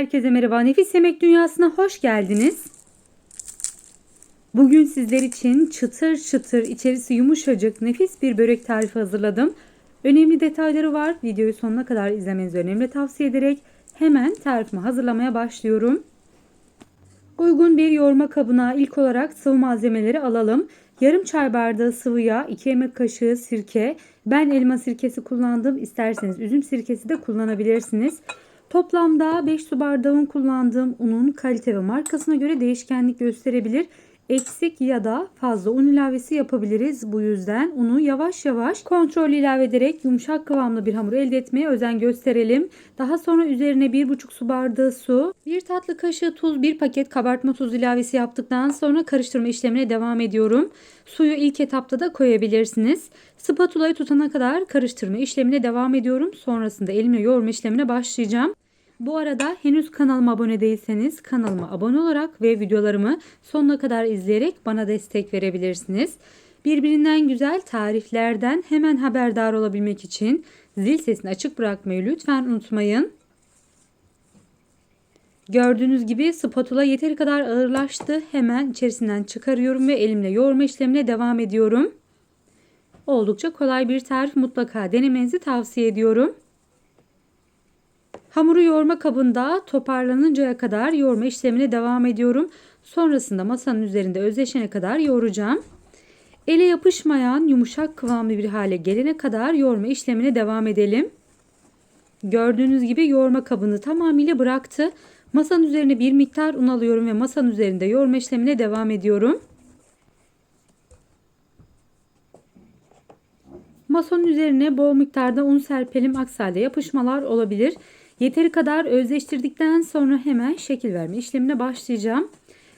Herkese merhaba. Nefis Yemek Dünyası'na hoş geldiniz. Bugün sizler için çıtır çıtır, içerisi yumuşacık, nefis bir börek tarifi hazırladım. Önemli detayları var. Videoyu sonuna kadar izlemenizi önemli tavsiye ederek hemen tarifimi hazırlamaya başlıyorum. Uygun bir yoğurma kabına ilk olarak sıvı malzemeleri alalım. Yarım çay bardağı sıvı yağ, 2 yemek kaşığı sirke. Ben elma sirkesi kullandım. İsterseniz üzüm sirkesi de kullanabilirsiniz. Toplamda 5 su bardağı un kullandığım unun kalite ve markasına göre değişkenlik gösterebilir. Eksik ya da fazla un ilavesi yapabiliriz. Bu yüzden unu yavaş yavaş kontrol ilave ederek yumuşak kıvamlı bir hamur elde etmeye özen gösterelim. Daha sonra üzerine 1,5 su bardağı su, 1 tatlı kaşığı tuz, 1 paket kabartma tuz ilavesi yaptıktan sonra karıştırma işlemine devam ediyorum. Suyu ilk etapta da koyabilirsiniz. Spatulayı tutana kadar karıştırma işlemine devam ediyorum. Sonrasında elimle yoğurma işlemine başlayacağım. Bu arada henüz kanalıma abone değilseniz kanalıma abone olarak ve videolarımı sonuna kadar izleyerek bana destek verebilirsiniz. Birbirinden güzel tariflerden hemen haberdar olabilmek için zil sesini açık bırakmayı lütfen unutmayın. Gördüğünüz gibi spatula yeteri kadar ağırlaştı. Hemen içerisinden çıkarıyorum ve elimle yoğurma işlemine devam ediyorum. Oldukça kolay bir tarif mutlaka denemenizi tavsiye ediyorum. Hamuru yoğurma kabında toparlanıncaya kadar yoğurma işlemine devam ediyorum. Sonrasında masanın üzerinde özleşene kadar yoğuracağım. Ele yapışmayan yumuşak kıvamlı bir hale gelene kadar yoğurma işlemine devam edelim. Gördüğünüz gibi yoğurma kabını tamamıyla bıraktı. Masanın üzerine bir miktar un alıyorum ve masanın üzerinde yoğurma işlemine devam ediyorum. Masanın üzerine bol miktarda un serpelim aksi halde yapışmalar olabilir. Yeteri kadar özleştirdikten sonra hemen şekil verme işlemine başlayacağım.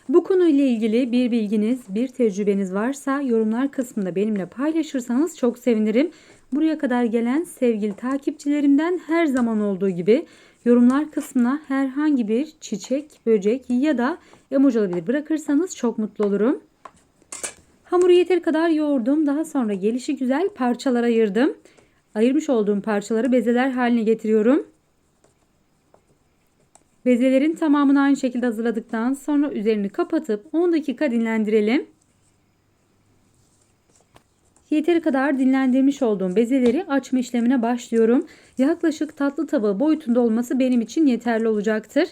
Bu konuyla ilgili bir bilginiz, bir tecrübeniz varsa yorumlar kısmında benimle paylaşırsanız çok sevinirim. Buraya kadar gelen sevgili takipçilerimden her zaman olduğu gibi yorumlar kısmına herhangi bir çiçek, böcek ya da emoji olabilir bırakırsanız çok mutlu olurum. Hamuru yeteri kadar yoğurdum. Daha sonra gelişi güzel parçalara ayırdım. Ayırmış olduğum parçaları bezeler haline getiriyorum. Bezelerin tamamını aynı şekilde hazırladıktan sonra üzerini kapatıp 10 dakika dinlendirelim. Yeteri kadar dinlendirmiş olduğum bezeleri açma işlemine başlıyorum. Yaklaşık tatlı tabağı boyutunda olması benim için yeterli olacaktır.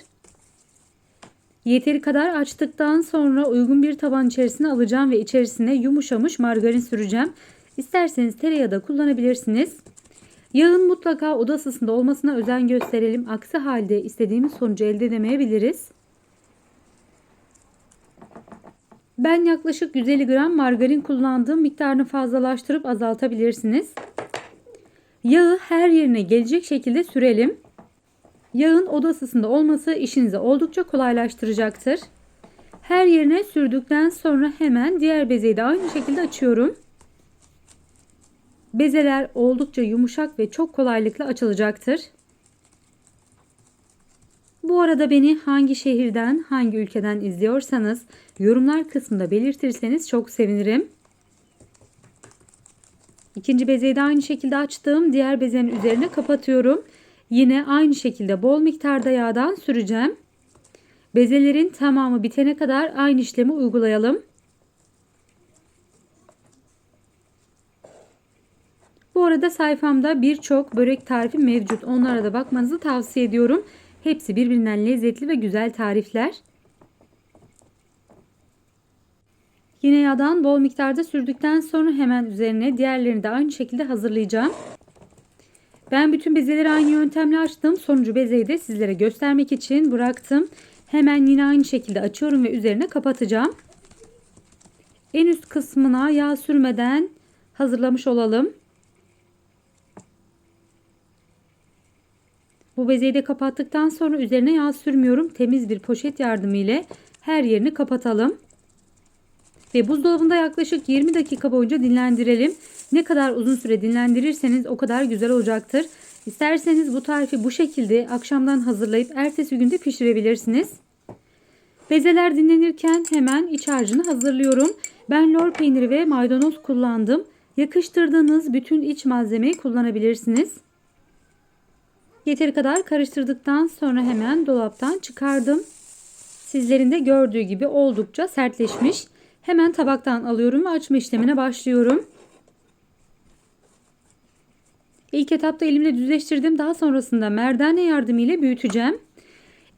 Yeteri kadar açtıktan sonra uygun bir taban içerisine alacağım ve içerisine yumuşamış margarin süreceğim. İsterseniz tereyağı da kullanabilirsiniz. Yağın mutlaka oda ısısında olmasına özen gösterelim. Aksi halde istediğimiz sonucu elde edemeyebiliriz. Ben yaklaşık 150 gram margarin kullandığım miktarını fazlalaştırıp azaltabilirsiniz. Yağı her yerine gelecek şekilde sürelim. Yağın oda ısısında olması işinizi oldukça kolaylaştıracaktır. Her yerine sürdükten sonra hemen diğer bezeyi de aynı şekilde açıyorum. Bezeler oldukça yumuşak ve çok kolaylıkla açılacaktır. Bu arada beni hangi şehirden, hangi ülkeden izliyorsanız yorumlar kısmında belirtirseniz çok sevinirim. İkinci bezeyi de aynı şekilde açtım. Diğer bezenin üzerine kapatıyorum. Yine aynı şekilde bol miktarda yağdan süreceğim. Bezelerin tamamı bitene kadar aynı işlemi uygulayalım. Bu arada sayfamda birçok börek tarifi mevcut. Onlara da bakmanızı tavsiye ediyorum. Hepsi birbirinden lezzetli ve güzel tarifler. Yine yağdan bol miktarda sürdükten sonra hemen üzerine diğerlerini de aynı şekilde hazırlayacağım. Ben bütün bezeleri aynı yöntemle açtım. Sonuncu bezeyi de sizlere göstermek için bıraktım. Hemen yine aynı şekilde açıyorum ve üzerine kapatacağım. En üst kısmına yağ sürmeden hazırlamış olalım. Bu bezeyi de kapattıktan sonra üzerine yağ sürmüyorum. Temiz bir poşet yardımı ile her yerini kapatalım. Ve buzdolabında yaklaşık 20 dakika boyunca dinlendirelim. Ne kadar uzun süre dinlendirirseniz o kadar güzel olacaktır. İsterseniz bu tarifi bu şekilde akşamdan hazırlayıp ertesi günde pişirebilirsiniz. Bezeler dinlenirken hemen iç harcını hazırlıyorum. Ben lor peyniri ve maydanoz kullandım. Yakıştırdığınız bütün iç malzemeyi kullanabilirsiniz. Yeteri kadar karıştırdıktan sonra hemen dolaptan çıkardım. Sizlerin de gördüğü gibi oldukça sertleşmiş. Hemen tabaktan alıyorum ve açma işlemine başlıyorum. İlk etapta elimle düzleştirdim. Daha sonrasında merdane yardımıyla büyüteceğim.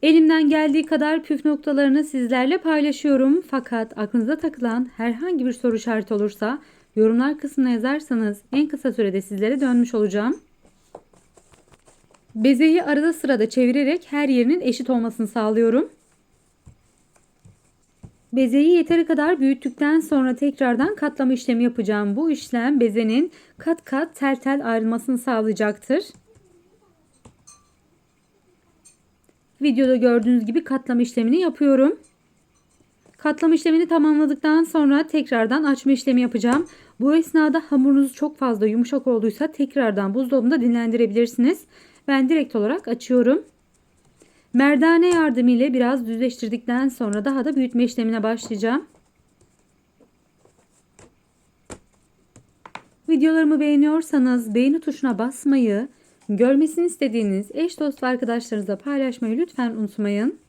Elimden geldiği kadar püf noktalarını sizlerle paylaşıyorum. Fakat aklınıza takılan herhangi bir soru işareti olursa yorumlar kısmına yazarsanız en kısa sürede sizlere dönmüş olacağım. Bezeyi arada sırada çevirerek her yerinin eşit olmasını sağlıyorum. Bezeyi yeteri kadar büyüttükten sonra tekrardan katlama işlemi yapacağım. Bu işlem bezenin kat kat tel tel ayrılmasını sağlayacaktır. Videoda gördüğünüz gibi katlama işlemini yapıyorum. Katlama işlemini tamamladıktan sonra tekrardan açma işlemi yapacağım. Bu esnada hamurunuz çok fazla yumuşak olduysa tekrardan buzdolabında dinlendirebilirsiniz. Ben direkt olarak açıyorum. Merdane yardımıyla biraz düzleştirdikten sonra daha da büyütme işlemine başlayacağım. Videolarımı beğeniyorsanız beğeni tuşuna basmayı, görmesini istediğiniz eş dost ve arkadaşlarınızla paylaşmayı lütfen unutmayın.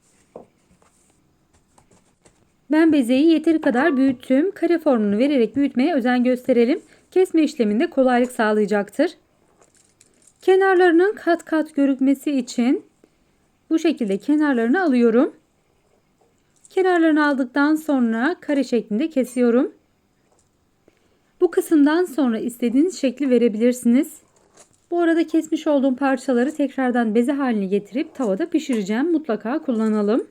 Ben bezeyi yeteri kadar büyüttüm. Kare formunu vererek büyütmeye özen gösterelim. Kesme işleminde kolaylık sağlayacaktır. Kenarlarının kat kat görükmesi için bu şekilde kenarlarını alıyorum. Kenarlarını aldıktan sonra kare şeklinde kesiyorum. Bu kısımdan sonra istediğiniz şekli verebilirsiniz. Bu arada kesmiş olduğum parçaları tekrardan beze haline getirip tavada pişireceğim. Mutlaka kullanalım.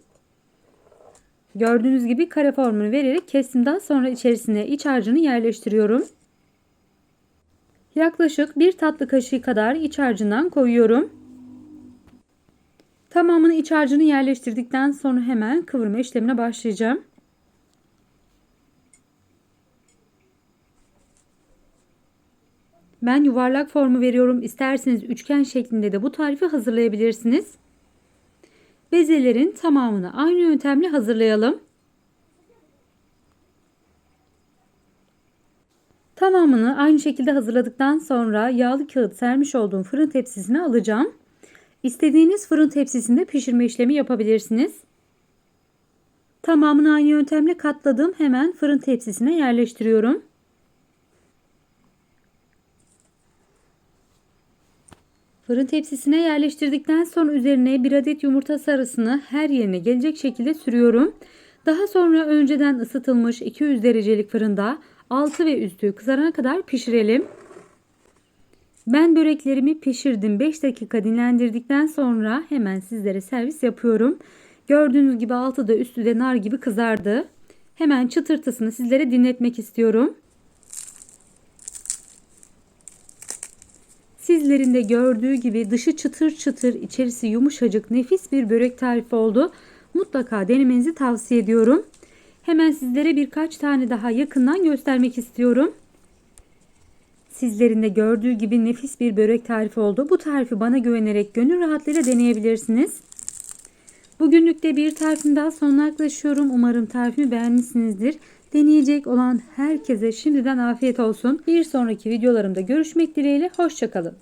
Gördüğünüz gibi kare formunu vererek kestimden sonra içerisine iç harcını yerleştiriyorum. Yaklaşık bir tatlı kaşığı kadar iç harcından koyuyorum. Tamamını iç harcını yerleştirdikten sonra hemen kıvırma işlemine başlayacağım. Ben yuvarlak formu veriyorum. İsterseniz üçgen şeklinde de bu tarifi hazırlayabilirsiniz. Bezelerin tamamını aynı yöntemle hazırlayalım. Tamamını aynı şekilde hazırladıktan sonra yağlı kağıt sermiş olduğum fırın tepsisine alacağım. İstediğiniz fırın tepsisinde pişirme işlemi yapabilirsiniz. Tamamını aynı yöntemle katladım. Hemen fırın tepsisine yerleştiriyorum. Fırın tepsisine yerleştirdikten sonra üzerine bir adet yumurta sarısını her yerine gelecek şekilde sürüyorum. Daha sonra önceden ısıtılmış 200 derecelik fırında altı ve üstü kızarana kadar pişirelim. Ben böreklerimi pişirdim. 5 dakika dinlendirdikten sonra hemen sizlere servis yapıyorum. Gördüğünüz gibi altı da üstü de nar gibi kızardı. Hemen çıtırtısını sizlere dinletmek istiyorum. Sizlerin de gördüğü gibi dışı çıtır çıtır, içerisi yumuşacık, nefis bir börek tarifi oldu. Mutlaka denemenizi tavsiye ediyorum. Hemen sizlere birkaç tane daha yakından göstermek istiyorum. Sizlerin de gördüğü gibi nefis bir börek tarifi oldu. Bu tarifi bana güvenerek gönül rahatlığıyla deneyebilirsiniz. Bugünlük de bir tarifin daha sonuna yaklaşıyorum. Umarım tarifimi beğenmişsinizdir. Deneyecek olan herkese şimdiden afiyet olsun. Bir sonraki videolarımda görüşmek dileğiyle. Hoşçakalın.